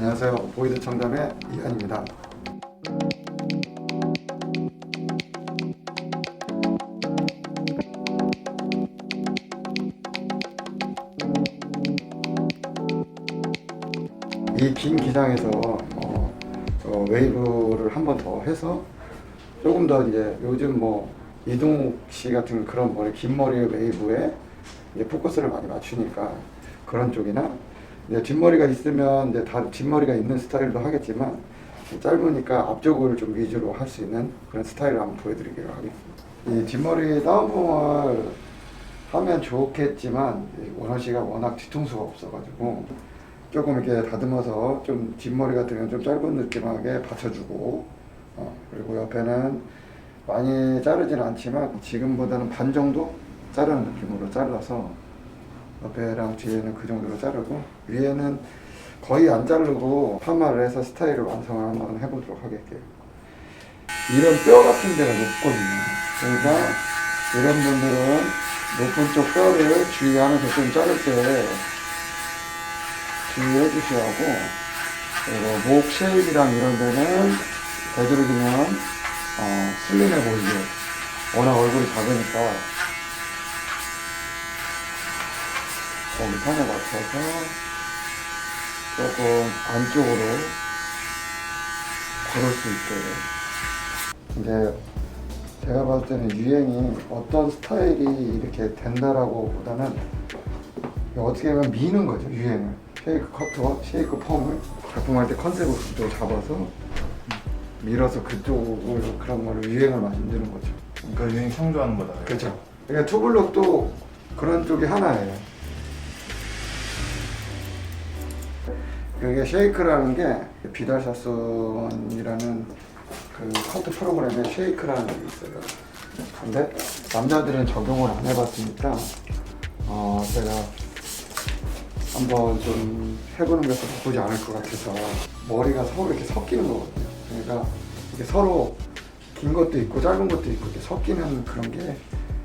안녕하세요. 보이드 청담의 이한입니다. 이 긴 기장에서 어, 어, 웨이브를 한 번 더 해서 조금 더 이제 요즘 뭐 이동욱 씨 같은 그런 머리 긴 머리의 웨이브에 이제 포커스를 많이 맞추니까 그런 쪽이나 이제 뒷머리가 있으면 이제 다 뒷머리가 있는 스타일도 하겠지만 짧으니까 앞쪽을 좀 위주로 할 수 있는 그런 스타일을 한번 보여드리기로 하겠습니다. 이 뒷머리 다운봉을 하면 좋겠지만 이 원호 씨가 워낙 뒤통수가 없어가지고 조금 이렇게 다듬어서 좀 뒷머리 같은 경우는 좀 짧은 느낌하게 받쳐주고 어, 그리고 옆에는 많이 자르진 않지만 지금보다는 반 정도 자르는 느낌으로 잘라서 옆에랑 뒤에는 그 정도로 자르고 위에는 거의 안 자르고 파마를 해서 스타일을 완성을 한번 해보도록 하겠게요. 이런 뼈 같은 데가 높거든요. 그러니까 이런 분들은 높은 쪽 뼈를 주의하면서 좀 자를 때 주의해 주셔야 하고 그리고 목 쉐입이랑 이런 데는 되도록이면 어, 슬림해 보이게 워낙 얼굴이 작으니까 거기 선에 맞춰서 조금 안쪽으로 걸을 수 있게. 이제 제가 봤을 때는 유행이 어떤 스타일이 이렇게 된다라고 보다는 어떻게 보면 미는 거죠 유행을. 쉐이크 커트와 쉐이크 펌을 작품할 때 컨셉을 그쪽으로 잡아서 밀어서 그쪽으로 그런 거를 유행을 만드는 거죠. 그러니까 유행 창조하는 거다. 그렇죠. 그러니까 투블럭도 그런 쪽이 하나예요 그게 쉐이크라는 게 비달사손이라는 그 커트 프로그램에 쉐이크라는 게 있어요. 근데 남자들은 적용을 안 해봤으니까 어 제가 한번 좀 해보는 것도 나쁘지 않을 것 같아서 머리가 서로 이렇게 섞이는 거거든요. 그러니까 이게 서로 긴 것도 있고 짧은 것도 있고 이렇게 섞이는 그런 게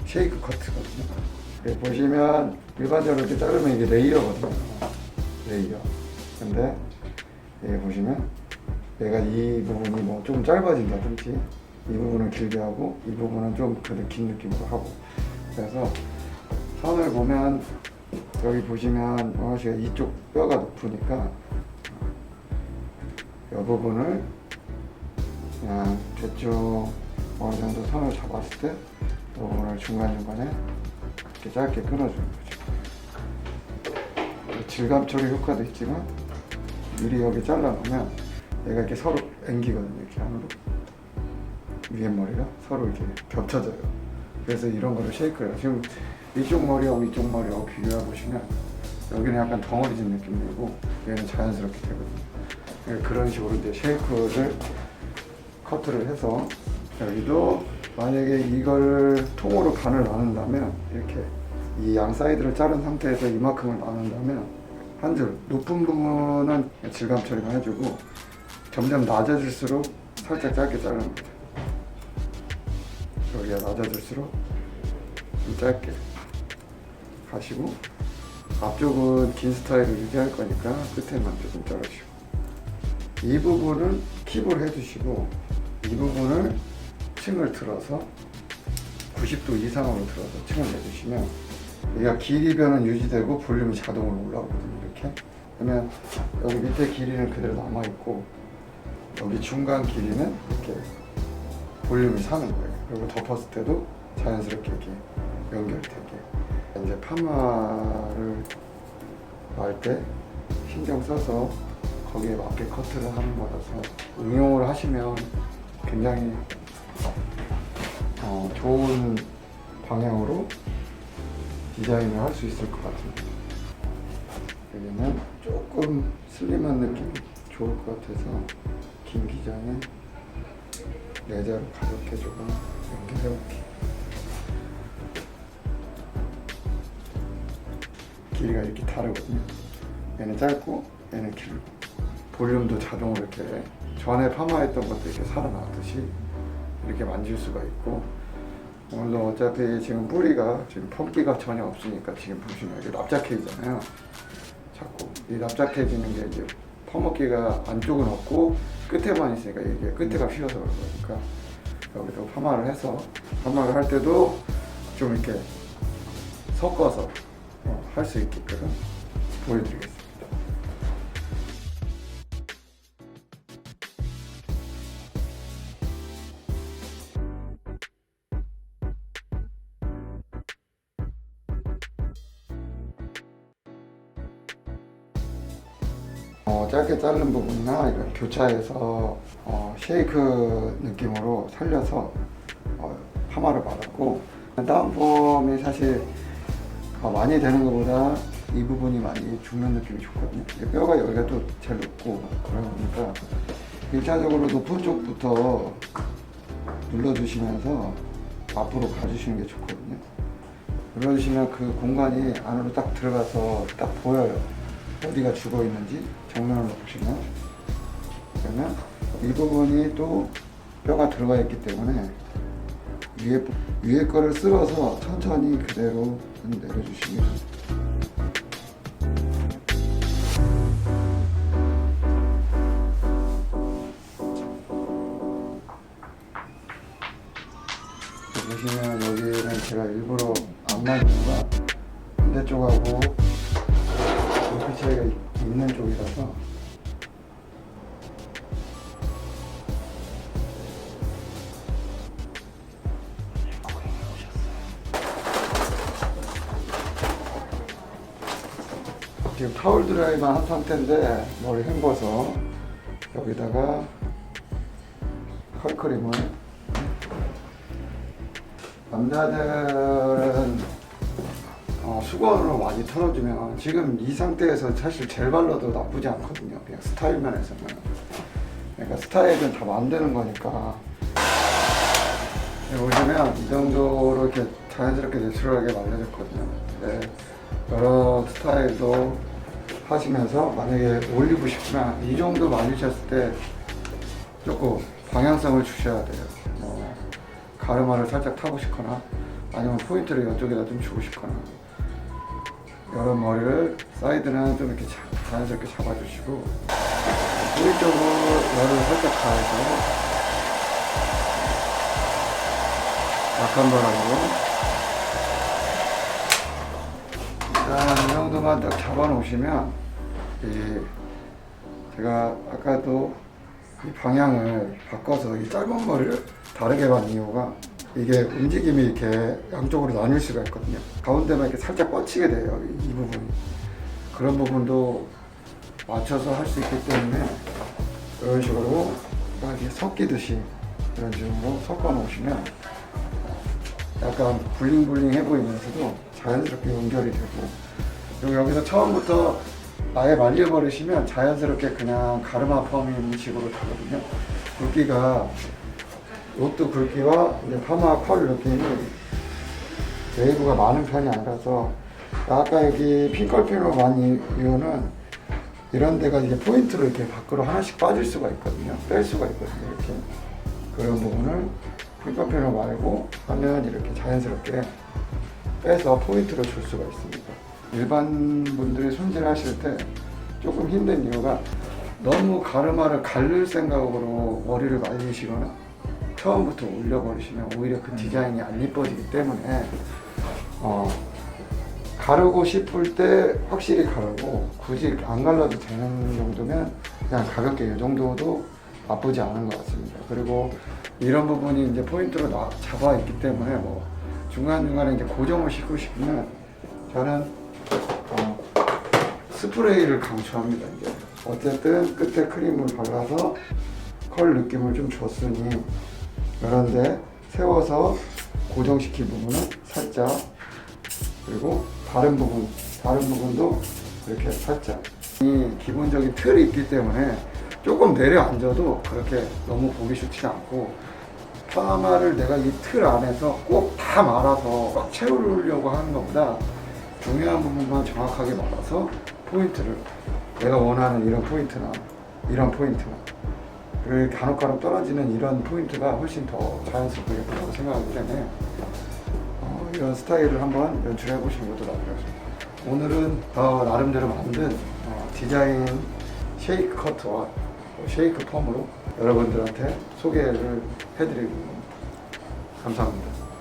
쉐이크 커트거든요. 보시면 일반적으로 이렇게 자르면 이게 레이어거든요. 레이어. 근데 여기 보시면 얘가 이 부분이 뭐 좀 짧아진다든지 이 부분은 길게 하고 이 부분은 좀 그래도 긴 느낌으로 하고 그래서 선을 보면 여기 보시면 영화 씨가 이쪽 뼈가 높으니까 이 부분을 그냥 저쪽 어느 정도 선을 잡았을 때이 부분을 중간중간에 이렇게 짧게 끊어주는 거죠. 질감 처리 효과도 있지만 미리 여기 잘라놓으면 얘가 이렇게 서로 앵기거든요. 이렇게 안으로 위에 머리가 서로 이렇게 겹쳐져요. 그래서 이런 거를 쉐이크를 해요. 지금 이쪽 머리하고 이쪽 머리하고 비교해 보시면 여기는 약간 덩어리진 느낌 들고 얘는 자연스럽게 되거든요. 그러니까 그런 식으로 이제 쉐이크를 커트를 해서 여기도 만약에 이걸 통으로 반을 나눈다면 이렇게 이 양 사이드를 자른 상태에서 이만큼을 나눈다면 한 줄 높은 부분은 질감 처리만 해주고 점점 낮아질수록 살짝 짧게 거죠. 여기가 낮아질수록 좀 짧게 가시고 앞쪽은 긴 스타일을 유지할 거니까 끝에만 조금 자르시고 이 부분은 킵을 해주시고 이 부분을 층을 틀어서 90도 이상으로 틀어서 층을 내주시면 여기가 길이 변은 유지되고 볼륨이 자동으로 올라오거든요 이렇게. 그러면 여기 밑에 길이는 그대로 남아 있고 여기 중간 길이는 이렇게 볼륨이 사는 거예요. 그리고 덮었을 때도 자연스럽게 이렇게 연결되게. 이제 파마를 할때 신경 써서 거기에 맞게 커트를 하는 거라서 응용을 하시면 굉장히 어, 좋은 방향으로 디자인을 할 수 있을 것 같습니다. 여기는 조금 슬림한 느낌이 좋을 것 같아서 긴 기장에 내자로 가볍게 조금 연결해 볼게요. 길이가 이렇게 다르거든요. 얘는 짧고 얘는 길고 볼륨도 자동으로 이렇게 전에 파마했던 것도 이렇게 살아나듯이 이렇게 만질 수가 있고 오늘도 어차피 지금 뿌리가 지금 펌기가 전혀 없으니까 지금 보시면 이게 납작해지잖아요. 자꾸 이 납작해지는 게 이제 퍼먹기가 안쪽은 없고 끝에만 있으니까 이게 끝에가 휘어서 그런 거니까 여기도 파마를 해서 파마를 할 때도 좀 이렇게 섞어서 어, 할수 있게끔 보여드리겠습니다. 짧게 자른 부분이나 이런 교차해서 어, 쉐이크 느낌으로 살려서 어, 파마를 받았고 다운펌이 사실 어, 많이 되는 것보다 이 부분이 많이 죽는 느낌이 좋거든요. 뼈가 여기가 또 제일 높고 그러다 보니까 1차적으로 높은 쪽부터 눌러주시면서 앞으로 가주시는 게 좋거든요. 눌러주시면 그 공간이 안으로 딱 들어가서 딱 보여요. 어디가 죽어 있는지 정면으로 보시면 그러면 이 부분이 또 뼈가 들어가 있기 때문에 위에 위에 거를 쓸어서 천천히 그대로 내려주시면 보시면 지금 타월 드라이만 한 상태인데 머리 헹궈서 여기다가 컬크림을 남자들은 어, 수건으로 많이 털어주면 지금 이 상태에서 사실 젤 발라도 나쁘지 않거든요. 그냥 스타일 면에서는. 그러니까 스타일은 다 만드는 거니까. 여기 보시면 이 정도로 이렇게 자연스럽게 내추럴하게 말려졌거든요. 네, 여러 스타일도 하시면서 만약에 올리고 싶으면 이 정도 말리셨을 때 조금 방향성을 주셔야 돼요. 뭐 가르마를 살짝 타고 싶거나 아니면 포인트를 이쪽에다 좀 주고 싶거나 여러 머리를 사이드는 좀 이렇게 자, 자연스럽게 잡아주시고 뿌리 쪽으로 열을 살짝 가해서 약한 바람으로 정도만 딱 잡아 놓으시면 이 제가 아까도 이 방향을 바꿔서 이 짧은 머리를 다르게 간 이유가 이게 움직임이 이렇게 양쪽으로 나뉠 수가 있거든요. 가운데만 이렇게 살짝 뻗치게 돼요. 이, 이 부분이. 그런 부분도 맞춰서 할 수 있기 때문에 이런 식으로 이렇게 섞이듯이 이런 식으로 섞어 놓으시면 약간 블링블링해 보이면서도 자연스럽게 연결이 되고 그리고 여기서 처음부터 아예 말려버리시면 자연스럽게 그냥 가르마 펌인 식으로 되거든요. 굵기가 로트 굵기와 이제 파마 컬 느낌이 웨이브가 많은 편이 아니라서 아까 여기 핑컬핀으로 많이 이유는 이런 데가 이제 포인트로 이렇게 밖으로 하나씩 빠질 수가 있거든요. 뺄 수가 있거든요. 이렇게 그런 부분을 핑컬핀으로 말고 하면 이렇게 자연스럽게 빼서 포인트로 줄 수가 있습니다. 일반 분들이 손질하실 때 조금 힘든 이유가 너무 가르마를 가를 생각으로 머리를 말리시거나 처음부터 올려버리시면 오히려 그 디자인이 안 예뻐지기 때문에 어, 가르고 싶을 때 확실히 가르고 굳이 안 갈라도 되는 정도면 그냥 가볍게 이 정도도 나쁘지 않은 것 같습니다. 그리고 이런 부분이 이제 포인트로 나, 잡아 있기 때문에 뭐 중간중간에 이제 고정을 시키고 싶으면 저는 어, 스프레이를 강추합니다. 이제 어쨌든 끝에 크림을 발라서 컬 느낌을 좀 줬으니 그런데 세워서 고정시킨 부분은 살짝 그리고 다른 부분 다른 부분도 이렇게 살짝 이 기본적인 틀이 있기 때문에 조금 내려앉아도 그렇게 너무 보기 좋지 않고 파마를 내가 이 틀 안에서 꼭 다 말아서 꽉 채우려고 하는 것보다 중요한 부분만 정확하게 말아서 포인트를 내가 원하는 이런 포인트나 이런 포인트나 그리고 간혹간혹 떨어지는 이런 포인트가 훨씬 더 자연스럽고 예쁘다고 생각하기 때문에 어, 이런 스타일을 한번 연출해 보시는 것도 나쁘겠습니다. 오늘은 어, 나름대로 만든 어, 디자인 쉐이크 커트와 쉐이크 펌으로 여러분들한테 소개를 해드리고 감사합니다.